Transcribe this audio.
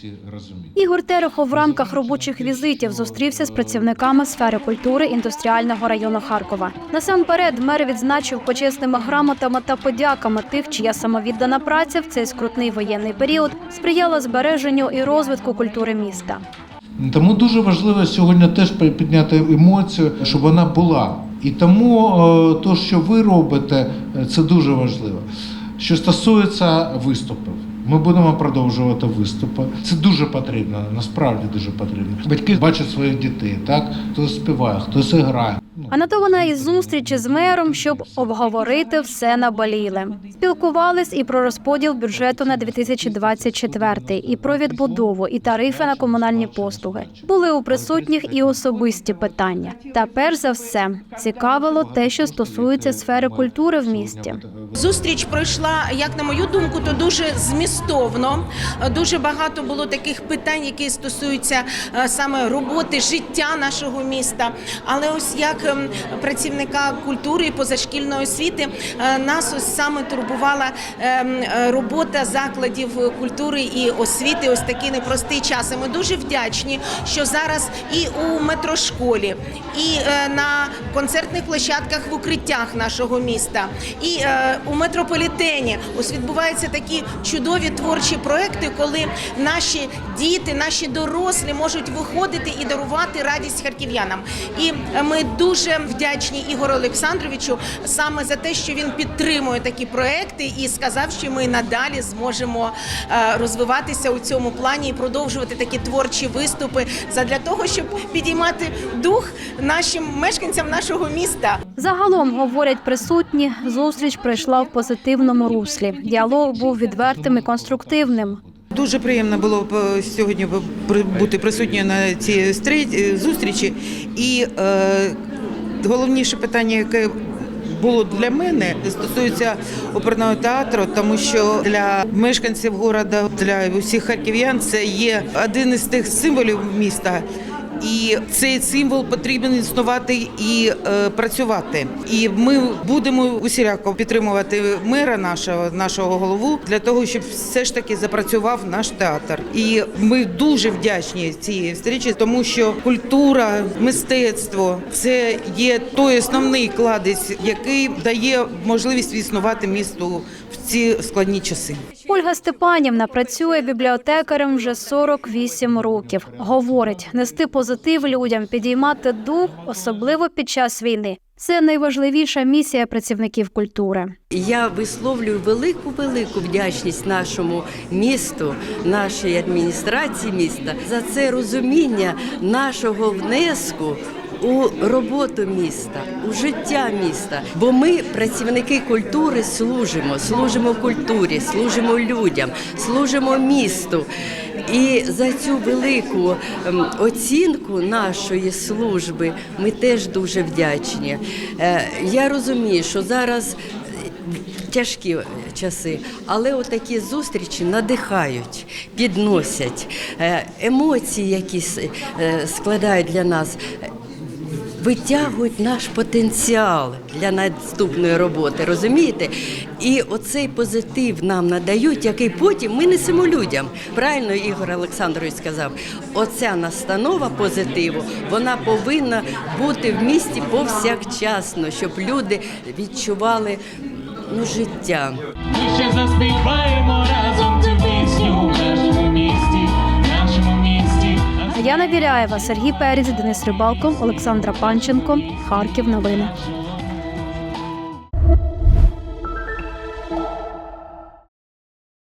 всі розуміють. Ігор Терехов в рамках робочих візитів зустрівся з працівниками сфери культури індустріального району Харкова. Насамперед, мер відзначив почесними грамотами та подяками тих, чия самовіддана праця в цей скрутний воєнний період сприяла збереженню і розвитку культури міста. Тому дуже важливо сьогодні теж підняти емоцію, щоб вона була. І тому е, то, що ви робите, е, це дуже важливо. Що стосується виступів, ми будемо продовжувати виступи. Це дуже потрібно, насправді дуже потрібно. Батьки бачать своїх дітей, так хтось співає, хтось грає. Ну, А на то вона і зустрічі з мером, щоб обговорити все наболіле. Спілкувались і про розподіл бюджету на 2024, і про відбудову, і тарифи на комунальні послуги. Були у присутніх і особисті питання. Та перш за все цікавило те, що стосується сфери культури в місті. Зустріч пройшла, як на мою думку, то дуже змістовно. Дуже багато було таких питань, які стосуються е, саме роботи, життя нашого міста. Але ось як ем, працівника культури і позашкільної освіти е, нас ось саме турбувала ем, е, робота закладів культури і освіти. Ось такий непростий час. Ми дуже вдячні, що зараз і у метрошколі, і на концертних площадках в укриттях нашого міста, і у метрополітені ось відбуваються такі чудові творчі проекти, коли наші діти, наші дорослі можуть виходити і дарувати радість харків'янам. І ми дуже вдячні Ігору Олександровичу саме за те, що він підтримує такі проекти і сказав, що ми надалі зможемо е, розвиватися у цьому плані і продовжувати такі творчі виступи задля того, щоб підіймати дух нашим мешканцям нашого міста. Загалом говорять присутні, зустріч пройшла в позитивному руслі. Діалог був відвертим і конструктивним. Дуже приємно було б сьогодні бути присутньою на цій зустрічі. І е, головніше питання, яке було для мене, стосується оперного театру, тому що для мешканців міста, для усіх харків'ян це є один із тих символів міста. І цей символ потрібен існувати і е, працювати. І ми будемо усіляко підтримувати мера нашого нашого голову для того, щоб все ж таки запрацював наш театр. І ми дуже вдячні цій зустрічі, тому що культура, мистецтво це є той основний кладець, який дає можливість існувати місту ці складні часи. Ольга Степанівна працює бібліотекарем вже 48 років. Говорить, нести позитив людям, підіймати дух, особливо під час війни. Це найважливіша місія працівників культури. Я висловлюю велику велику вдячність нашому місту, нашій адміністрації міста за це розуміння нашого внеску. У роботу міста, у життя міста, бо ми, працівники культури, служимо, служимо культурі, служимо людям, служимо місту. І за цю велику ем, оцінку нашої служби ми теж дуже вдячні. Е, Я розумію, що зараз тяжкі часи, але отакі зустрічі надихають, підносять Е, емоції, які е, складають для нас. Витягують наш потенціал для наступної роботи, розумієте? І оцей позитив нам надають, який потім ми несемо людям. Правильно Ігор Олександрович сказав, оця настанова позитиву, вона повинна бути в місті повсякчасно, щоб люди відчували ну, життя. Ми ще заспіваємо Яна Біляєва, Сергій Перець, Денис Рибалко, Олександра Панченко, Харків. Новини.